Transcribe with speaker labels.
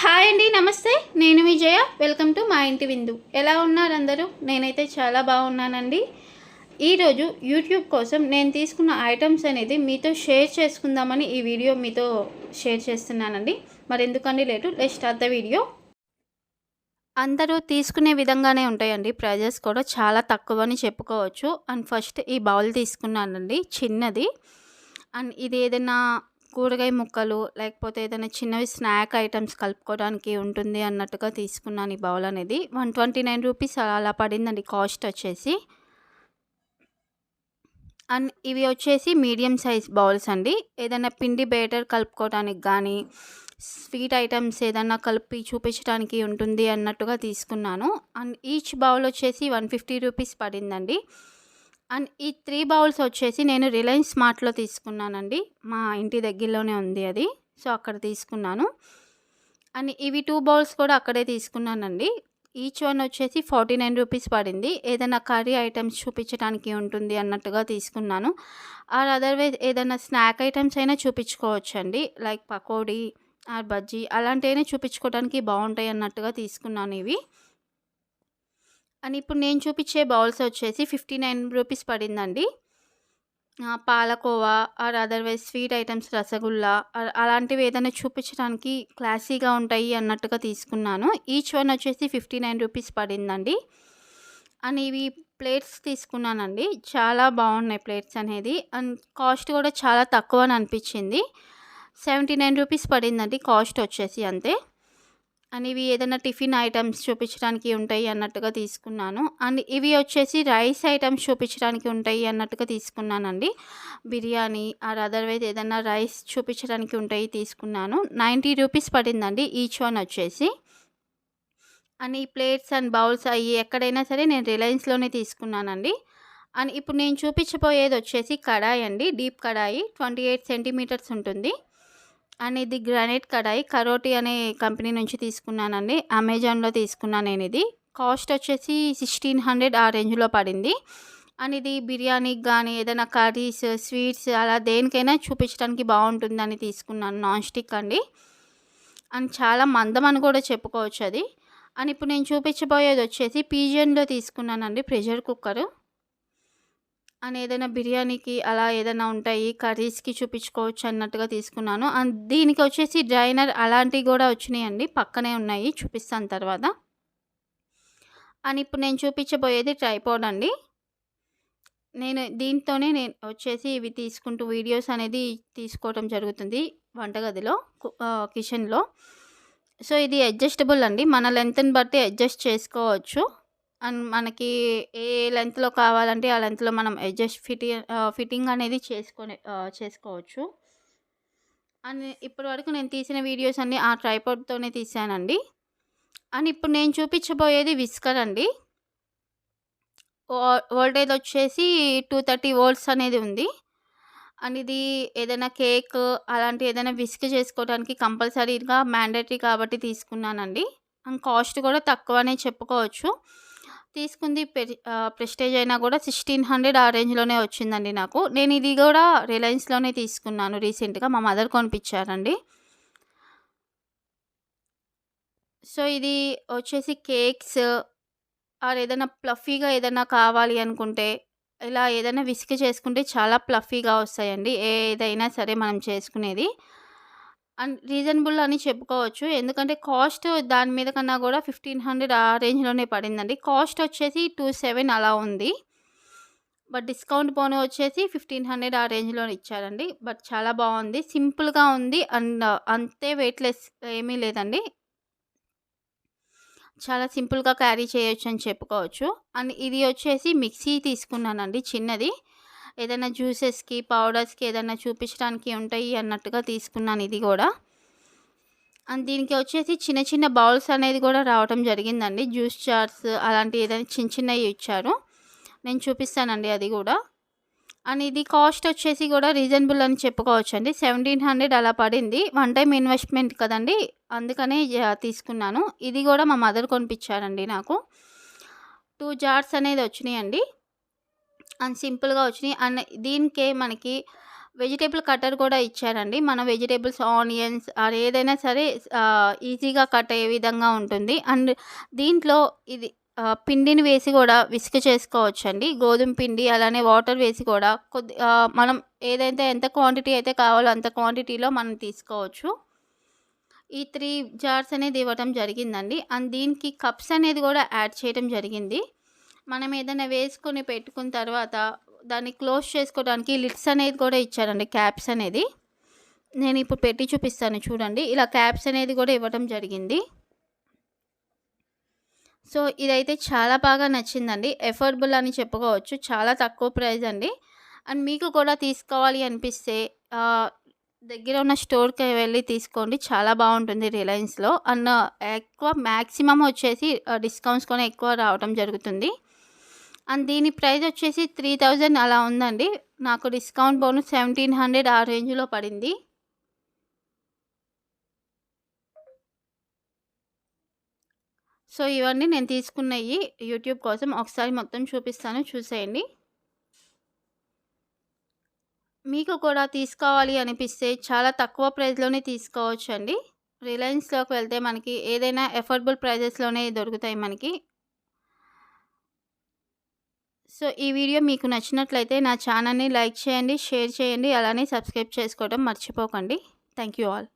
Speaker 1: Hi అండి నమస్తే. నేను విజయ వెల్కమ్ టు మా ఇంటి విందు. ఎలా ఉన్నారు అందరూ? నేనైతే చాలా బాగున్నానండి. ఈరోజు యూట్యూబ్ కోసం నేను తీసుకున్న ఐటమ్స్ అనేది మీతో షేర్ చేసుకుందామని ఈ వీడియో మీతో షేర్ చేస్తున్నానండి. మరి ఎందుకండి late let start the video అందరూ తీసుకునే విధంగానే ఉంటాయండి. ప్రైజెస్ కూడా చాలా తక్కువ అని చెప్పుకోవచ్చు. అండ్ ఫస్ట్ ఈ బౌల్ తీసుకున్నానండి చిన్నది. అండ్ ఇది ఏదైనా కూరగాయ ముక్కలు లేకపోతే ఏదైనా చిన్నవి స్నాక్ ఐటమ్స్ కలుపుకోవడానికి ఉంటుంది అన్నట్టుగా తీసుకున్నాను ఈ బౌల్ అనేది. వన్ ట్వంటీ నైన్ రూపీస్ అలా పడిందండి కాస్ట్ వచ్చేసి. అండ్ ఇవి వచ్చేసి మీడియం సైజ్ బౌల్స్ అండి. ఏదైనా పిండి బేటర్ కలుపుకోవడానికి కానీ స్వీట్ ఐటమ్స్ ఏదన్నా కలిపి చూపించడానికి ఉంటుంది అన్నట్టుగా తీసుకున్నాను. అండ్ ఈచ్ బౌల్ వచ్చేసి వన్ ఫిఫ్టీ రూపీస్ పడిందండి. అండ్ ఈ త్రీ బౌల్స్ వచ్చేసి నేను రిలయన్స్ స్మార్ట్లో తీసుకున్నానండి. మా ఇంటి దగ్గరలోనే ఉంది అది. సో అక్కడ తీసుకున్నాను. అండ్ ఇవి టూ బౌల్స్ కూడా అక్కడే తీసుకున్నానండి. ఈచ్ వన్ వచ్చేసి ఫార్టీ నైన్ రూపీస్ పడింది. ఏదైనా కర్రీ ఐటమ్స్ చూపించడానికి ఉంటుంది అన్నట్టుగా తీసుకున్నాను. ఆర్ అదర్వైజ్ ఏదైనా స్నాక్ ఐటమ్స్ అయినా చూపించుకోవచ్చండి. లైక్ పకోడీ ఆర్ బజ్జీ అలాంటివైనా చూపించుకోవడానికి బాగుంటాయి అన్నట్టుగా తీసుకున్నాను ఇవి. అండ్ ఇప్పుడు నేను చూపించే బౌల్స్ వచ్చేసి ఫిఫ్టీ నైన్ రూపీస్ పడిందండి. Palkova or otherwise sweet items rasgulla అలాంటివి ఏదైనా చూపించడానికి క్లాసీగా ఉంటాయి అన్నట్టుగా తీసుకున్నాను. ఈచ్ వన్ వచ్చేసి ఫిఫ్టీ నైన్ రూపీస్ పడిందండి. అండ్ ఇవి ప్లేట్స్ తీసుకున్నానండి. చాలా బాగున్నాయి ప్లేట్స్ అనేది. అండ్ కాస్ట్ కూడా చాలా తక్కువ అని అనిపించింది. సెవెంటీ నైన్ రూపీస్ పడిందండి కాస్ట్ వచ్చేసి అంతే. అండ్ ఇవి ఏదైనా టిఫిన్ ఐటమ్స్ చూపించడానికి ఉంటాయి అన్నట్టుగా తీసుకున్నాను. అండ్ ఇవి వచ్చేసి రైస్ ఐటమ్స్ చూపించడానికి ఉంటాయి అన్నట్టుగా తీసుకున్నానండి. బిర్యానీ ఆర్ అదర్వైజ్ ఏదైనా రైస్ చూపించడానికి ఉంటాయి తీసుకున్నాను. నైంటీ రూపీస్ పడిందండి ఈచ్ వన్ వచ్చేసి. అండ్ ఈ ప్లేట్స్ అండ్ బౌల్స్ అవి ఎక్కడైనా సరే నేను రిలయన్స్లోనే తీసుకున్నానండి. అండ్ ఇప్పుడు నేను చూపించబోయేది వచ్చేసి కడాయి అండి. Deep kadai twenty eight centimetres ఉంటుంది. అండ్ ఇది గ్రానైట్ కడాయి కరోటి అనే కంపెనీ నుంచి తీసుకున్నానండి. అమెజాన్లో తీసుకున్నాను నేను ఇది కాస్ట్ వచ్చేసి సిక్స్టీన్ హండ్రెడ్ ఆ రేంజ్లో పడింది. అండ్ ఇది బిర్యానీకి కానీ ఏదైనా కర్రీస్ స్వీట్స్ అలా దేనికైనా చూపించడానికి బాగుంటుందని తీసుకున్నాను. నాన్ స్టిక్ అండి. అండ్ చాలా మందం అని కూడా చెప్పుకోవచ్చు అది. అండ్ ఇప్పుడు నేను చూపించబోయేది వచ్చేసి పీజియన్లో తీసుకున్నానండి ప్రెషర్ కుక్కరు. అని ఏదైనా బిర్యానీకి అలా ఏదైనా ఉంటాయి కర్రీస్కి చూపించుకోవచ్చు అన్నట్టుగా తీసుకున్నాను. అండ్ దీనికి వచ్చేసి డ్రైనర్ అలాంటివి కూడా వచ్చినాయండి. పక్కనే ఉన్నాయి చూపిస్తాను తర్వాత. అండ్ ఇప్పుడు నేను చూపించబోయేది ట్రైపోడ్ అండి. నేను దీంతోనే నేను వచ్చేసి ఇవి తీసుకుంటూ వీడియోస్ అనేది తీసుకోవడం జరుగుతుంది వంటగదిలో కిచెన్లో. సో ఇది అడ్జస్టబుల్ అండి. మన లెంత్ని బట్టి అడ్జస్ట్ చేసుకోవచ్చు. అండ్ మనకి ఏ లెంత్లో కావాలంటే ఆ లెంత్లో మనం అడ్జస్ట్ ఫిటి ఫిట్టింగ్ అనేది చేసుకొని చేసుకోవచ్చు. అండ్ ఇప్పటి వరకు నేను తీసిన వీడియోస్ అన్నీ ఆ ట్రైపాడ్తోనే తీసానండి. అండ్ ఇప్పుడు నేను చూపించబోయేది విస్కర్ అండి. వోల్టేజ్ వచ్చేసి టూ థర్టీ వోల్ట్స్ అనేది ఉంది. అండ్ ఇది ఏదైనా కేక్ అలాంటి ఏదైనా విస్క్ చేసుకోవడానికి కంపల్సరీగా మ్యాండేటరీ కాబట్టి తీసుకున్నానండి. అండ్ కాస్ట్ కూడా తక్కువనే చెప్పుకోవచ్చు. తీసుకుంది ప్రెస్టేజ్ అయినా కూడా సిక్స్టీన్ హండ్రెడ్ ఆ రేంజ్లోనే వచ్చిందండి నాకు. నేను ఇది కూడా రిలయన్స్లోనే తీసుకున్నాను రీసెంట్గా. మా మదర్ కొనిపించారండి. సో ఇది వచ్చేసి కేక్స్ ఆర్ ఏదైనా ప్లఫీగా ఏదైనా కావాలి అనుకుంటే ఇలా ఏదైనా విసిక చేసుకుంటే చాలా ప్లఫీగా వస్తాయండి. ఏదైనా సరే మనం చేసుకునేది. అండ్ రీజనబుల్ అని చెప్పుకోవచ్చు. ఎందుకంటే కాస్ట్ దాని మీద కన్నా కూడా ఫిఫ్టీన్ హండ్రెడ్ ఆ రేంజ్లోనే పడిందండి. కాస్ట్ వచ్చేసి టూ సెవెన్ అలా ఉంది. బట్ డిస్కౌంట్ పోనీ వచ్చేసి ఫిఫ్టీన్ హండ్రెడ్ ఆ రేంజ్లో ఇచ్చారండి. బట్ చాలా బాగుంది. సింపుల్గా ఉంది అండ్ అంతే వెయిట్లెస్ ఏమీ లేదండి. చాలా సింపుల్గా క్యారీ చేయొచ్చు అని చెప్పుకోవచ్చు. అండ్ ఇది వచ్చేసి మిక్సీ తీసుకున్నానండి చిన్నది. ఏదైనా జ్యూసెస్కి పౌడర్స్కి ఏదైనా చూపించడానికి ఉంటాయి అన్నట్టుగా తీసుకున్నాను ఇది కూడా. అండ్ దీనికి వచ్చేసి చిన్న చిన్న బౌల్స్ అనేది కూడా రావటం జరిగిందండి. జ్యూస్ జార్స్ అలాంటి ఏదైనా చిన్న చిన్నవి ఇచ్చారు. నేను చూపిస్తానండి అది కూడా. అండ్ ఇది కాస్ట్ వచ్చేసి కూడా రీజనబుల్ అని చెప్పుకోవచ్చు అండి సెవెంటీన్ హండ్రెడ్ అలా పడింది. వన్ టైం ఇన్వెస్ట్మెంట్ కదండి. అందుకనే తీసుకున్నాను. ఇది కూడా మా మదర్ కొనిపించారండి నాకు. టూ జార్స్ అనేది వచ్చినాయండి. అండ్ సింపుల్గా వచ్చినాయి. అండ్ దీనికే మనకి వెజిటేబుల్ కట్టర్ కూడా ఇచ్చారండి. మన వెజిటేబుల్స్ ఆనియన్స్ అది ఏదైనా సరే ఈజీగా కట్ అయ్యే విధంగా ఉంటుంది. అండ్ దీంట్లో ఇది పిండిని వేసి కూడా విసుక చేసుకోవచ్చండి. గోధుమ పిండి అలానే వాటర్ వేసి కూడా కొద్ది మనం ఏదైతే ఎంత క్వాంటిటీ అయితే కావాలో అంత క్వాంటిటీలో మనం తీసుకోవచ్చు. ఈ త్రీ జార్స్ అనేది ఇవ్వటం జరిగిందండి. అండ్ దీనికి కప్స్ అనేది కూడా యాడ్ చేయడం జరిగింది. మనం ఏదైనా వేసుకొని పెట్టుకున్న తర్వాత దాన్ని క్లోజ్ చేసుకోవడానికి లిడ్స్ అనేది కూడా ఇచ్చారండి క్యాప్స్ అనేది. నేను ఇప్పుడు పెట్టి చూపిస్తాను చూడండి. ఇలా క్యాప్స్ అనేది కూడా ఇవ్వడం జరిగింది. సో ఇదైతే చాలా బాగా నచ్చిందండి. ఎఫోర్డబుల్ అని చెప్పుకోవచ్చు. చాలా తక్కువ ప్రైస్ అండి. అండ్ మీకు కూడా తీసుకోవాలి అనిపిస్తే దగ్గర ఉన్న స్టోర్కి వెళ్ళి తీసుకోండి. చాలా బాగుంటుంది రిలయన్స్లో. అండ్ ఎక్కువ మ్యాక్సిమం వచ్చేసి డిస్కౌంట్స్ కూడా ఎక్కువ రావడం జరుగుతుంది. అండ్ దీని ప్రైస్ వచ్చేసి త్రీ థౌజండ్ అలా ఉందండి. నాకు డిస్కౌంట్ బోనస్ సెవెంటీన్ హండ్రెడ్ ఆ రేంజ్లో పడింది. సో ఇవన్నీ నేను తీసుకున్నవి యూట్యూబ్ కోసం ఒకసారి మొత్తం చూపిస్తాను. చూసేయండి. మీకు కూడా తీసుకోవాలి అనిపిస్తే చాలా తక్కువ ప్రైస్లోనే తీసుకోవచ్చు అండి రిలయన్స్లోకి వెళ్తే మనకి ఏదైనా ఎఫోర్డబుల్ ప్రైజెస్లోనే దొరుకుతాయి మనకి. సో ఈ వీడియో మీకు నచ్చినట్లయితే నా ఛానల్ని లైక్ చేయండి షేర్ చేయండి అలానే సబ్స్క్రైబ్ చేసుకోవడం మర్చిపోకండి. Thank you all.